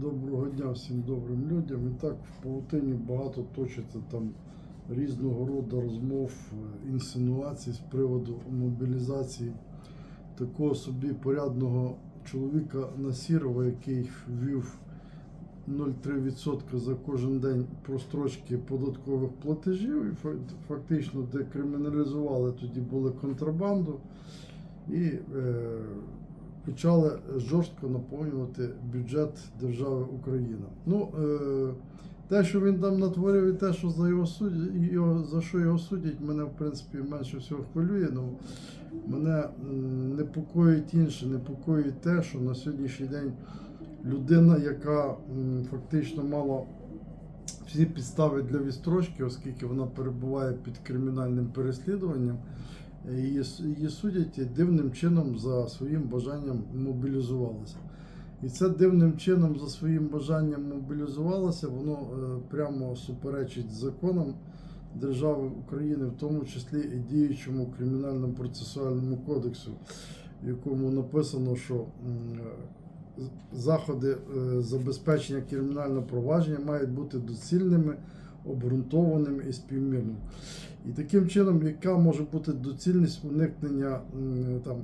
Доброго дня всім добрим людям. І так в павутині багато точиться там різного роду розмов, е, інсинуацій з приводу мобілізації такого собі порядного чоловіка Насірова, який ввів 0,3% за кожен день прострочки податкових платежів і фактично декриміналізували тоді були контрабанду і е, почали жорстко наповнювати бюджет держави Україна. Ну, е, те, що він там натворив, і те, що за його судять, його, за що його судять, мене в принципі менше всього хвилює. Ну, мене непокоїть інше, непокоїть те, що на сьогоднішній день людина, яка фактично мала всі підстави для відстрочки, оскільки вона перебуває під кримінальним переслідуванням, її, судять дивним чином за своїм бажанням мобілізувалася. І це дивним чином за своїм бажанням мобілізувалося, воно е, прямо суперечить законам держави України, в тому числі і діючому кримінальному процесуальному кодексу, в якому написано, що заходи е, забезпечення кримінального провадження мають бути доцільними, обґрунтованими і співмірними. І таким чином, яка може бути доцільність уникнення там,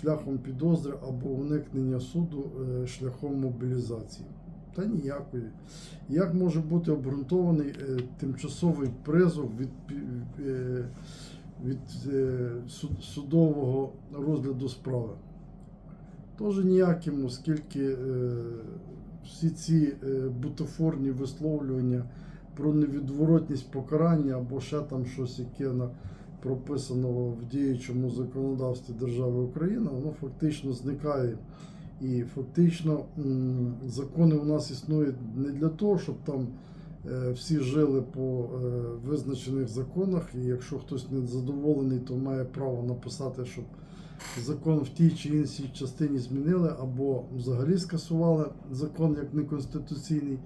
шляхом підозри або уникнення суду е, шляхом мобілізації? Та ніякої. Як може бути обґрунтований е, тимчасовий призов від, е, від судового розгляду справи? Теж ніяким, оскільки всі ці бутафорні висловлювання про невідворотність покарання або ще там щось, яке прописано в діючому законодавстві держави Україна, воно фактично зникає. І фактично закони у нас існують не для того, щоб там е, всі жили по е, визначених законах, і якщо хтось не задоволений, то має право написати, щоб закон в тій чи іншій частині змінили, або взагалі скасували закон як неконституційний.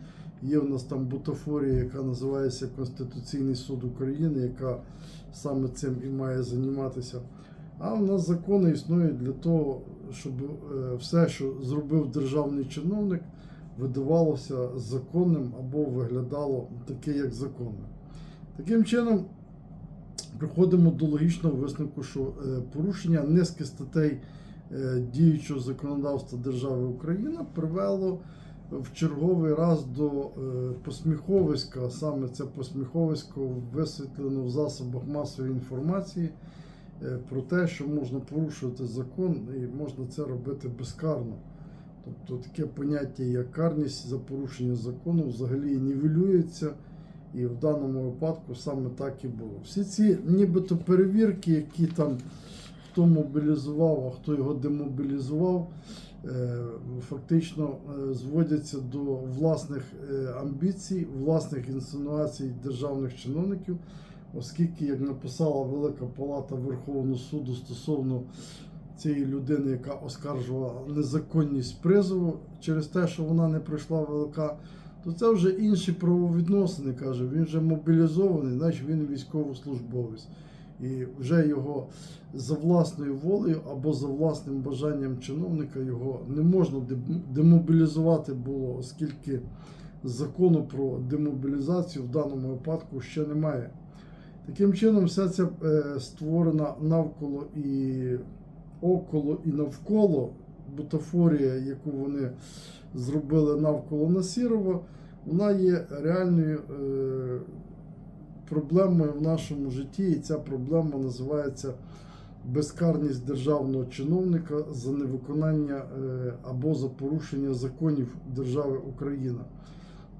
Є в нас там бутафорія, яка називається Конституційний суд України, яка саме цим і має займатися. А в нас закони існують для того, щоб е, все, що зробив державний чиновник, видавалося законним або виглядало таке, як законне. Таким чином, приходимо до логічного висновку, що е, порушення низки статей е, діючого законодавства держави Україна привело в черговий раз до е, посміховиська, саме це посміховисько висвітлено в засобах масової інформації про те, що можна порушувати закон і можна це робити безкарно. Тобто таке поняття, як карність за порушення закону, взагалі нівелюється. І в даному випадку саме так і було. Всі ці нібито перевірки, які там хто мобілізував, а хто його демобілізував, е, фактично е, зводяться до власних е, амбіцій, власних інсинуацій державних чиновників, оскільки, як написала Велика Палата Верховного суду стосовно цієї людини, яка оскаржувала незаконність призову через те, що вона не пройшла ВЛК, то це вже інші правовідносини, каже. Він вже мобілізований, значить він військовослужбовець. І вже його за власною волею або за власним бажанням чиновника його не можна демобілізувати було, оскільки закону про демобілізацію в даному випадку ще немає. Таким чином, вся ця е, створена навколо і около і навколо бутафорія, яку вони зробили навколо Насірова, вона є реальною е, проблемою в нашому житті, і ця проблема називається безкарність державного чиновника за невиконання е, або за порушення законів держави Україна.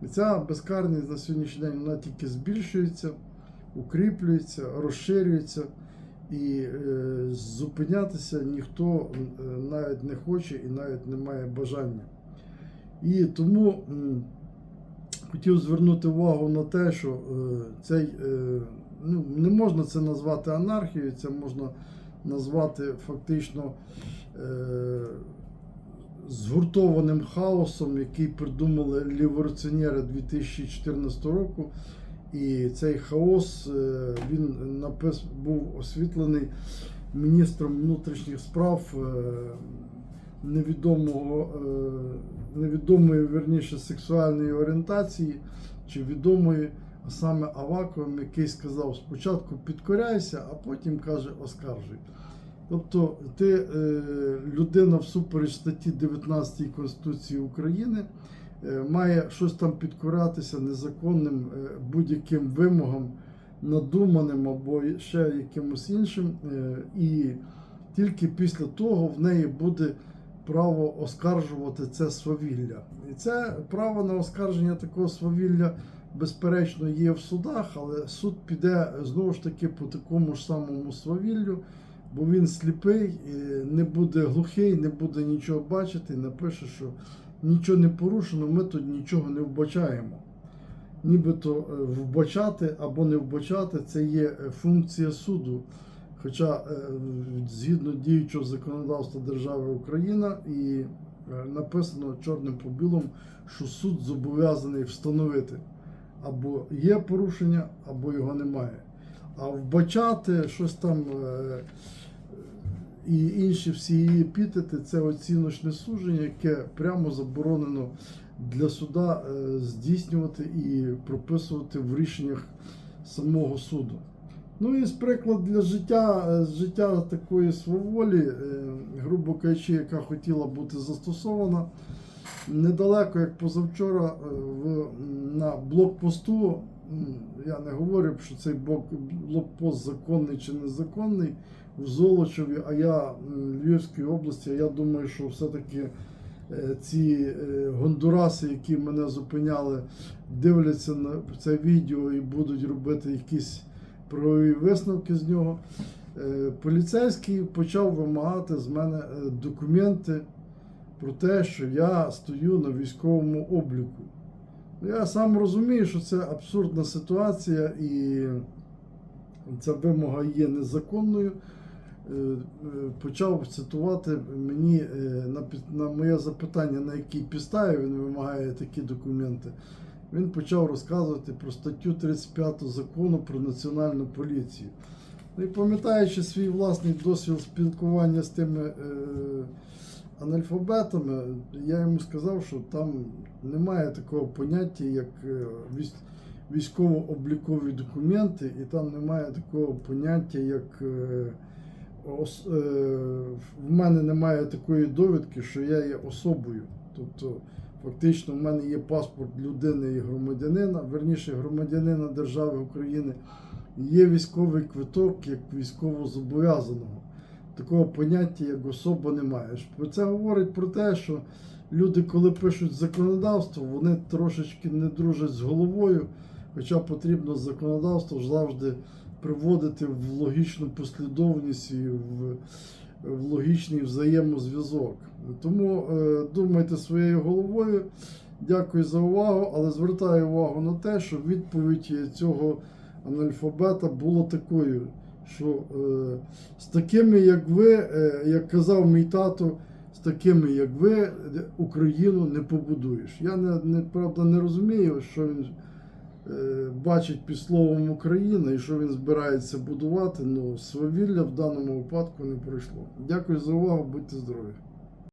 І ця безкарність на сьогоднішній день вона тільки збільшується, укріплюється, розширюється. І е, зупинятися ніхто е, навіть не хоче і навіть не має бажання. І тому м, хотів звернути увагу на те, що е, цей, е, ну, не можна це назвати анархією, це можна назвати фактично е, згуртованим хаосом, який придумали лівораціонери 2014 року. І цей хаос е, він напис, був освітлений міністром внутрішніх справ е, невідомого, е, невідомої верніше сексуальної орієнтації чи відомої, саме Аваковим, який сказав спочатку підкоряйся, а потім каже оскаржуй. Тобто ти людина всупереч статті 19 Конституції України має щось там підкоратися незаконним е, будь-яким вимогам, надуманим або ще якимось іншим. е, І тільки після того в неї буде право оскаржувати це свавілля. І це право на оскарження такого свавілля, безперечно, є в судах, але суд піде знову ж таки по такому ж самому свавіллю, бо він сліпий, не буде глухий, не буде нічого бачити, напише, що нічого не порушено, ми тут нічого не вбачаємо. Нібито е, вбачати або не вбачати це є е, функція суду. Хоча е, згідно діючого законодавства держави Україна і написано чорним по білому, що суд зобов'язаний встановити або є порушення, або його немає. А вбачати щось там і інші всі її епітети це оціночне судження, яке прямо заборонено для суда е, здійснювати і прописувати в рішеннях самого суду. Ну і з приклад для життя, е, життя такої сваволі, е, грубо кажучи, яка хотіла бути застосована. Недалеко, як позавчора, в, на блокпосту, я не говорю, що цей блок- блокпост законний чи незаконний в Золочеві, а я м, Львівської області, я думаю, що все-таки е, ці е, гондураси, які мене зупиняли, дивляться на це відео і будуть робити якісь правові висновки з нього. Е, Поліцейський почав вимагати з мене документи про те, що я стою на військовому обліку. Я сам розумію, що це абсурдна ситуація і ця вимога є незаконною. Е, е, Почав цитувати мені е, на, моє запитання, на якій підставі він вимагає такі документи. Він почав розказувати про статтю 35 закону про національну поліцію. Ну і пам'ятаючи свій власний досвід спілкування з тими анальфабетами, я йому сказав, що там немає такого поняття, як е, військово-облікові документи, і там немає такого поняття, як е, е, в мене немає такої довідки, що я є особою. Тобто, фактично, в мене є паспорт людини і громадянина, верніше громадянина держави України, є військовий квиток як військовозобов'язаного. Такого поняття, як особа, немає. Це говорить про те, що люди, коли пишуть законодавство, вони трошечки не дружать з головою, хоча потрібно законодавство завжди приводити в логічну послідовність і в, в логічний взаємозв'язок. Тому е, думайте своєю головою. Дякую за увагу, але звертаю увагу на те, що відповідь цього анальфабета була такою, що е, з такими, як ви, е, як казав мій тато, з такими, як ви, Україну не побудуєш. Я не, не правда не розумію, що він е, бачить під словом Україна і що він збирається будувати. Ну свавілля в даному випадку не пройшло. Дякую за увагу, будьте здорові.